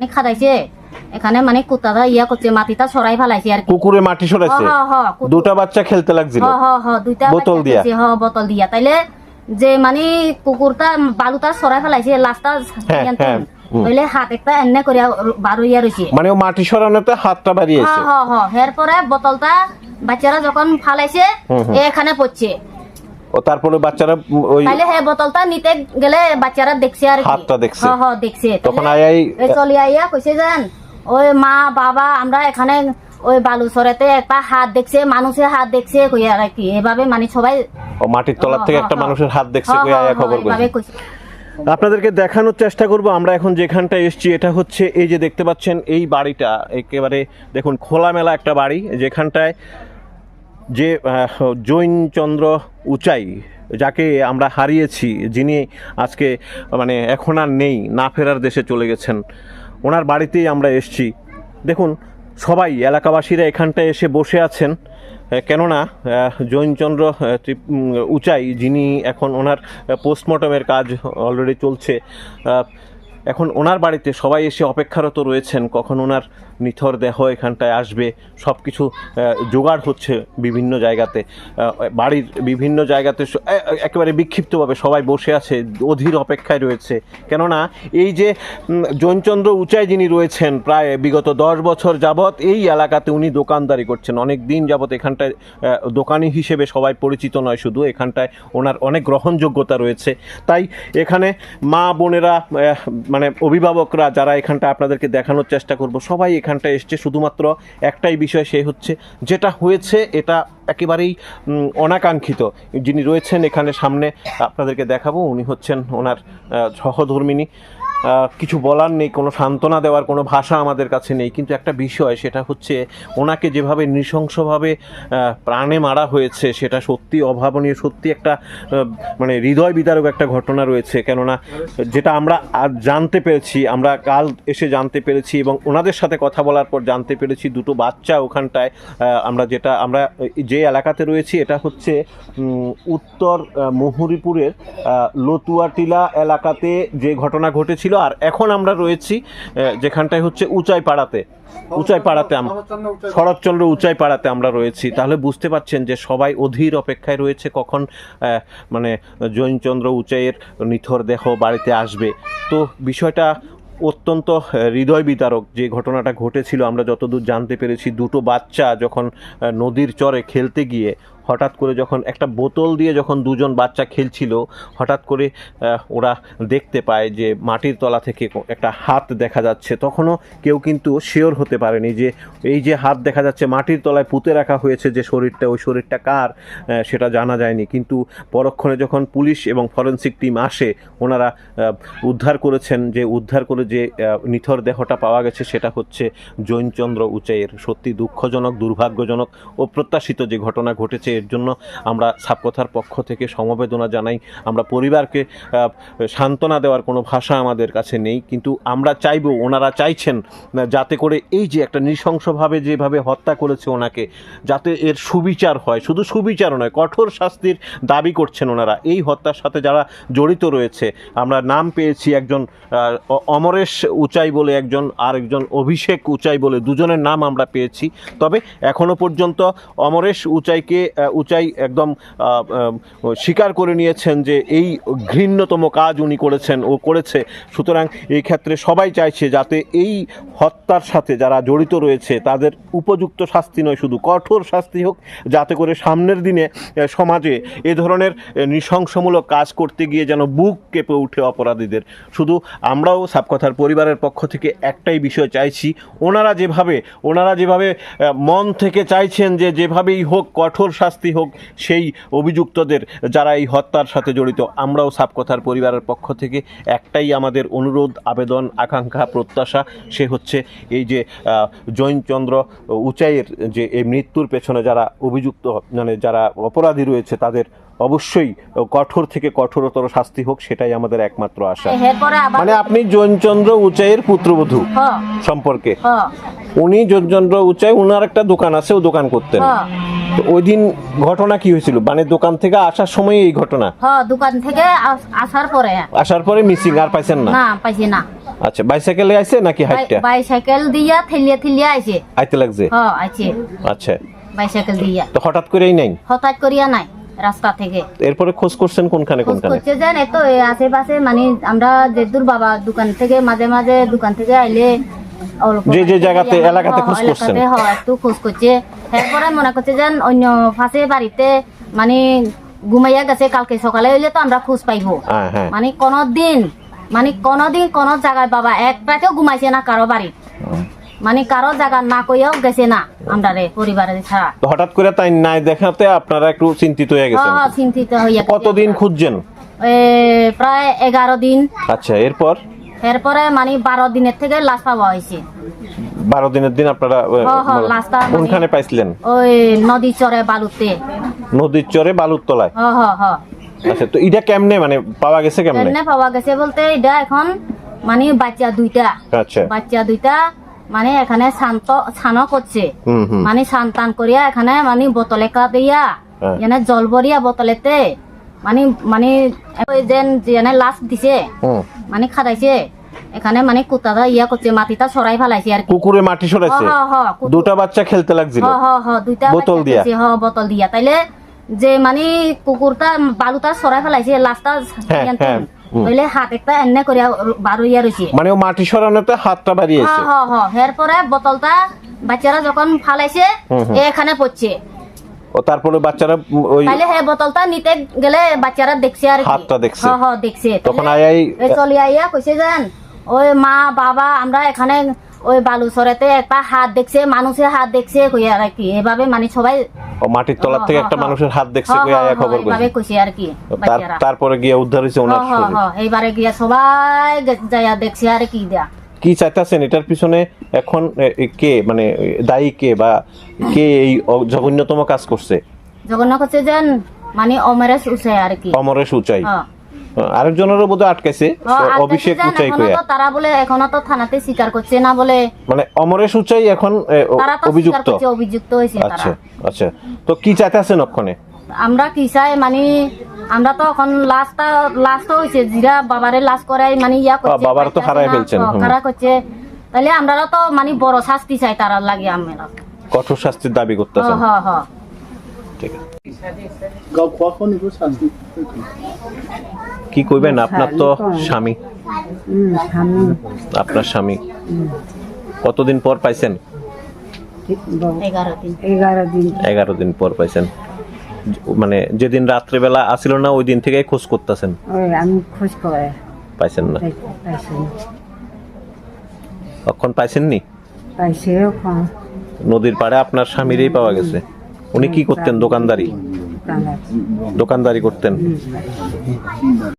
মানে খাদাইছে। এখানে মানে কুত্তাটা ইয়া করছে মাটিটা সরাই ফেলাইছে আর কুকুরে মাটি সরাইছে দুটা বাচ্চা খেলতে লাগছিল? হ হ হ দুইটা বোতল দিয়া? হ বোতল দিয়া। তাইলে যে মানে কুকুরটা বালুটা সরাই ফেলাইছে লাস্টটা হ্যাঁ, হ্যাঁ, তাইলে হাত একটা এনে করিয়া বারো ইয়া রয়েছে মানে মাটি সরানোতে হাতটা বাড়িয়েছে? হ হ হ এরপরে বোতলটা বাচ্চারা যখন ফালাইছে। এখানে পড়ছে। ও তারপরে বাচ্চারা ওই তাইলে হ্যাঁ বোতলটা নিতে গেলে বাচ্চারা দেখছে আর কি। হাতটা দেখছে। হ হ দেখছে। তখন আই চলে আইয়া কইছে যান ওই মা বাবা আমরা এখানে ওই বালুচরেতে একটা হাত দেখছে মানুষের হাত দেখছে কইয়া আর কি। এভাবে মানে সবাই ও মাটির তলার থেকে হ, হ, একটা মানুষের হাত দেখছে কই আয়া খবর কইছে। আপনাদেরকে দেখানোর চেষ্টা করব আমরা এখন যেখানটায় এসেছি এটা হচ্ছে এই যে দেখতে পাচ্ছেন এই বাড়িটা একেবারে দেখুন খোলামেলা একটা বাড়ি যেখানটায় যে জৈনচন্দ্র উচাই, যাকে আমরা হারিয়েছি, যিনি আজকে মানে এখন আর নেই, না ফেরার দেশে চলে গেছেন, ওনার বাড়িতেই আমরা এসছি। দেখুন, সবাই, এলাকাবাসীরা এখানটায় এসে বসে আছেন কেননা জৈনচন্দ্র উচাই, যিনি এখন ওনার পোস্টমর্টমের কাজ অলরেডি চলছে এখন ওনার বাড়িতে সবাই এসে অপেক্ষারত রয়েছেন, কখন ওনার নিথর দেহ এখানটায় আসবে সব কিছু জোগাড় হচ্ছে বিভিন্ন জায়গাতে। বাড়ির বিভিন্ন জায়গাতে একেবারে বিক্ষিপ্তভাবে সবাই বসে আছে, অধীর অপেক্ষায় রয়েছে। কেননা এই যে জৈনচন্দ্র উচাই যিনি রয়েছেন প্রায় বিগত দশ বছর যাবৎ, এই এলাকাতে উনি দোকানদারি করছেন। অনেক দিন যাবৎ এখানটায় দোকানি হিসেবে সবাই পরিচিত নয়, শুধু এখানটায় ওনার অনেক গ্রহণযোগ্যতা রয়েছে। তাই এখানে মা বোনেরা মানে অভিভাবকরা যারা এখানটা আপনাদেরকে দেখানোর চেষ্টা করব, সবাই এখানটায় এসছে। শুধুমাত্র একটাই বিষয় সে হচ্ছে, যেটা হয়েছে এটা একেবারেই অনাকাঙ্ক্ষিত। যিনি রয়েছেন এখানে সামনে, আপনাদেরকে দেখাবো, উনি হচ্ছেন ওনার সহধর্মিনী। কিছু বলার নেই, কোনো সান্ত্বনা দেওয়ার কোনো ভাষা আমাদের কাছে নেই। কিন্তু একটা বিষয়, সেটা হচ্ছে ওনাকে যেভাবে নৃশংসভাবে প্রাণে মারা হয়েছে, সেটা সত্যি অভাবনীয়, সত্যি একটা মানে হৃদয় বিদারক একটা ঘটনা রয়েছে। কেননা যেটা আমরা আজ জানতে পেরেছি, আমরা কাল এসে জানতে পেরেছি এবং ওনাদের সাথে কথা বলার পর জানতে পেরেছি দুটো বাচ্চা ওখানটায় আমরা যেটা, আমরা যে এলাকাতে রয়েছি, এটা হচ্ছে উত্তর মুহুরীপুরের লতুয়াটিলা এলাকাতে যে ঘটনা ঘটেছিল আর এখন আমরা রয়েছি যেখানটায় হচ্ছে উঁচাই পাড়াতে উঁচাই পাড়াতে আমরা শরৎচন্দ্র উঁচাই পাড়াতে আমরা রয়েছি। তাহলে বুঝতে পারছেন যে সবাই অধীর অপেক্ষায় রয়েছে, কখন মানে জৈনচন্দ্র উঁচাইয়ের নিথর দেহ বাড়িতে আসবে। তো বিষয়টা অত্যন্ত হৃদয় বিতারক যে ঘটনাটা ঘটেছিল। আমরা যতদূর জানতে পেরেছি, দুটো বাচ্চা যখন নদীর চরে খেলতে গিয়ে হঠাৎ করে যখন একটা বোতল দিয়ে যখন দুজন বাচ্চা খেলছিল, হঠাৎ করে ওরা দেখতে পায় যে মাটির তলা থেকে একটা হাত দেখা যাচ্ছে। তখনও কেউ কিন্তু শিওর হতে পারেনি যে এই যে হাত দেখা যাচ্ছে, মাটির তলায় পুঁতে রাখা হয়েছে যে শরীরটা, ওই শরীরটা কার সেটা জানা যায়নি। কিন্তু পরক্ষণে যখন পুলিশ এবং ফরেনসিক টিম আসে, ওনারা উদ্ধার করেছেন যে, উদ্ধার করে যে নিথর দেহটা পাওয়া গেছে, সেটা হচ্ছে জৈনচন্দ্র উচাইয়ের। সত্যি দুঃখজনক, দুর্ভাগ্যজনক ও প্রত্যাশিত যে ঘটনা ঘটেছে এর জন্য আমরা সাপকথার পক্ষ থেকে সমবেদনা জানাই। আমরা পরিবারকে সান্ত্বনা দেওয়ার কোনো ভাষা আমাদের কাছে নেই, কিন্তু আমরা চাইব, ওনারা চাইছেন যাতে করে এই যে একটা নৃশংসভাবে যেভাবে হত্যা করেছে ওনাকে, যাতে এর সুবিচার হয়। শুধু সুবিচার নয়, কঠোর শাস্তির দাবি করছেন ওনারা। এই হত্যার সাথে যারা জড়িত রয়েছে, আমরা নাম পেয়েছি একজন অমরেশ উচাই বলে একজন আর একজন অভিষেক উচাই বলে দুজনের নাম আমরা পেয়েছি। তবে এখনও পর্যন্ত অমরেশ উচাইকে উচাই একদম স্বীকার করে নিয়েছেন যে এই ঘৃণ্যতম কাজ উনি করেছেন ও করেছে। সুতরাং এই ক্ষেত্রে সবাই চাইছে যাতে এই হত্যার সাথে যারা জড়িত রয়েছে, তাদের উপযুক্ত শাস্তি নয়, শুধু কঠোর শাস্তি হোক, যাতে করে সামনের দিনে সমাজে এ ধরনের নৃশংসমূলক কাজ করতে গিয়ে যেন বুক কেঁপে উঠে অপরাধীদের। শুধু আমরাও সাবকথার পরিবারের পক্ষ থেকে একটাই বিষয় চাইছি, ওনারা যেভাবে ওনারা যেভাবে মন থেকে চাইছেন যে যেভাবেই হোক কঠোর শাস্তি হোক সেই অভিযুক্তদের যারা এই হত্যার সাথে জড়িত আমরাও সাবকথার পরিবারের পক্ষ থেকে একটাই আমাদের অনুরোধ আবেদন আকাঙ্ক্ষা প্রত্যাশা সে হচ্ছে এই যে জৈনচন্দ্র উচাইয়ের যে এই মৃত্যুর পেছনে যারা অভিযুক্ত মানে যারা অপরাধী রয়েছে তাদের অবশ্যই কঠোর থেকে কঠোরতর শাস্তি হোক সেটাই আমাদের একমাত্র আশা। মানে আপনি জৈনচন্দ্র উচাইয়ের পুত্রবধূ সম্পর্কে। উনি জৈনচন্দ্র উচাই উনার একটা দোকান আছে ও দোকান করতেন। তো ওই দিন ঘটনা কি হয়েছিল? মানে দোকান থেকে আসার সময় এই ঘটনা? হ দোকান থেকে আস- আসার পরে। আসার পরে মিসিং আর পাইছেন না? না পাইছি না। আচ্ছা বাইসাইকেলে আইছে নাকি হাইটটা? বাইসাইকেল দিয়া ঠেলিয়া ঠেলিয়া আইছে। আইতে লাগছে? হ আইছে। আচ্ছা। বাইসাইকেল দিয়া। তো হঠাৎ করেই নাই? হঠাৎ করিয়া নাই রাস্তা থেকে। এরপরে খোঁজ করছেন কোনখানে খোঁজ কোনখানে? করছে যেন এত আশেপাশে মানে আমরা যেদুর বাবা দোকান থেকে মাঝে মাঝে দোকান থেকে আইলে যে যে জায়গাতে, এলাকাতে খোঁজ করছেন। একটু খোঁজ করছে। এরপরে মনে করছে যেন অন্য পাশে বাড়িতে মানে ঘুমাইয়া গেছে কালকে সকালে হইলে তো আমরা খোঁজ পাইবো। হ্যাঁ হ্যাঁ। মানে কোনো দিন মানে কোনো দিন কোনো জায়গায় বাবা একটাকেও ঘুমাইছে না কারও বাড়ি মানে কারও জায়গা না কইয়াও গেছে না আমরারে পরিবারের ছাড়া। হঠাৎ করে তাই নাই দেখাতে আপনারা একটু চিন্তিত হয়ে গেছেন? হ্যাঁ চিন্তিত হইয়া গেছে। কতদিন খুঁজছেন? প্রায় এগারো দিন। আচ্ছা এরপর? এরপরে মানে বারো দিনের থেকে লাশ পাওয়া হয়েছে। বারো দিনের দিন আপনারা হ্যাঁ, হ্যাঁ, last মানে- কোনখানে পাইছিলেন? ওই নদী চরে বালুতে। নদীর চরে বালুর তলায় হ হ হ আচ্ছা তো এটা কেমনে মানে পাওয়া গেছে কেমনে? এমনি পাওয়া গেছে বলতে এটা এখন মানে বাচ্চা দুইটা। আচ্ছা। বাচ্চা দুইটা মানে এখানে শান্ত ছানো করছে। মানে সান্তান করিয়া এখানে মানে বোতলে কা দিয়া হ্যাঁ। জল ভরিয়া বোতলেতে মানে মানে যেন যেনে লাশ দিছে মানে খাদাইছে এখানে মানে কুত্তাটা ইয়া করছে মাটিটা সরাই ফেলাইছে আর কুকুরে মাটি সরাইছে দুটা বাচ্চা খেলতে লাগছিল? হ হ হ দুইটা বোতল দিয়া? হ বোতল দিয়া। তাইলে যে মানে কুকুরটা বালুটা সরাই ফেলাইছে লাস্টটা হ্যাঁ, হ্যাঁ, তাইলে হাত একটা এনে করিয়া বারো ইয়া রয়েছে মানে ও মাটি সরানোতে হাতটা বাড়িয়েছে? হ হ হ এরপরে বোতলটা বাচ্চারা যখন ফালাইছে। এখানে পড়ছে। ও তারপরে বাচ্চারা ওই তাইলে হ্যাঁ বোতলটা নিতে গেলে বাচ্চারা দেখছে আর কি। হাতটা দেখছে। হ হ দেখছে। তখন এ চলে আইয়া কইছে যেন ওই মা বাবা আমরা এখানে ওই বালুচরেতে একটা হাত দেখছে মানুষের হাত দেখছে কইয়া আর কি। এভাবে মানে সবাই ও মাটির তলার থেকে হ, হ, একটা মানুষের হাত দেখছে কই আয়া খবর এইভাবে কইছে। কইছে আর কি তারপরে গিয়ে উদ্ধার হয়েছে হ ওনার শরীর। হ এইবারে গিয়া সবাই যাইয়া দেখছে আর কি দিয়া কি চাইতেছেন? এটার পিছনে এখন কে? মানে দায়ী কে বা কে এই জঘন্যতম কাজ করছে? জগন্নাথ করছে যেন মানে অমরেশ উঠে আর কি। অমরেশ উচাই। হ্যাঁ। আরেকজনেরও বোধহয় আটকাইছে। অভিষেক উচাই কইয়া তারা বলে এখনও তো থানাতে স্বীকার করছে না বলে। মানে অমরেশ উচাই এখন অভিযুক্ত। অভিযুক্ত হয়েছে আচ্ছা আচ্ছা। তো কি চাইতেছেন ওখানে আমরা কি চাই মানে আমরা তো এখন লাস্টটা লাস্ট হয়েছে। যেটা বাবারে লাস্ট করাই মানে ইয়া করছে বাবার তো হারাই ফেলছেন। খারাপ করছে। তাহলে আমরা তো মানে বড় শাস্তি চাই তারা লাগে আমরা। কঠোর শাস্তির দাবি করতেছেন। হ হ ঠিক আছে। কি কইবেন? আপনার তো স্বামী। আপনার স্বামী। কতদিন পর পাইছেন? এগারো দিন। এগারো দিন। এগারো দিন পর পাইছেন। মানে যেদিন রাত্রেবেলা আসিল না ওই দিন থেকে খোঁজ করতেছেন? আমি খোঁজ করে পাইছেন না? কখন পাইছেননি? পাইছে নদীর পাড়ে আপনার স্বামীরই পাওয়া গেছে। উনি কি করতেন দোকানদারি? দোকানদারি। করতেন?